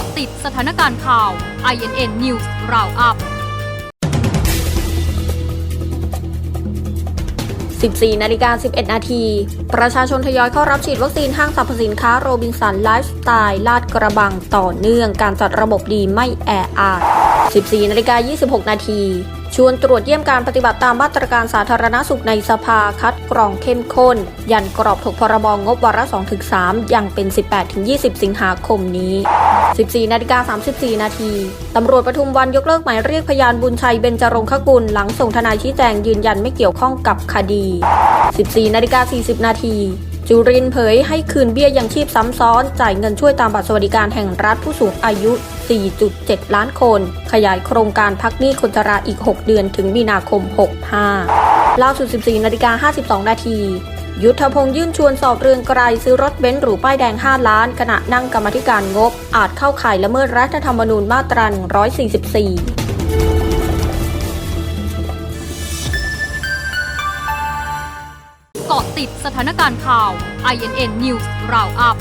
าะติดสถานการณ์ข่าว INN News Roundup 14นาฬิกา11 นาที ประชาชนทยอยเข้ารับฉีดวัคซีนห้างสรรพสินค้าโรบินสันไลฟ์สไตล์ลาดกระบังต่อเนื่องการจัดระบบดีไม่แออัด14นาฬิกา26 นาทีชวนตรวจเยี่ยมการปฏิบัติตามมาตรการสาธารณสุขในสภาคัดกรองเข้มข้น ยันกรอบถกพรบงบวาระ2-3 ยังเป็น 18-20 สิงหาคมนี้ 14 นาฬิกา 34 นาที ตำรวจปทุมวันยกเลิกหมายเรียกพยานบุญชัยเบญจรงคกุล หลังส่งทนายชี้แจงยืนยันไม่เกี่ยวข้องกับคดี 14 นาฬิกา 40 นาทีจุรินเผยให้คืนเบี้ยยังชีพซ้ำซ้อน จ่ายเงินช่วยตามบัตรสวัสดิการแห่งรัฐผู้สูงอายุ 4.7 ล้านคน ขยายโครงการพักหนี้คนชราอีก 6 เดือนถึงมีนาคม 65 ล่าสุด 14 นาฬิกา 52 นาที ยุทธพงษ์ยื่นชวนสอบเรืองไกรซื้อรถเบนซ์หรูป้ายแดง 5 ล้าน ขณะนั่งกรรมธิการงบ อาจเข้าข่ายละเมิดรัฐธรรมนูญมาตรา 144เกาะติดสถานการณ์ข่าว INN News Roundup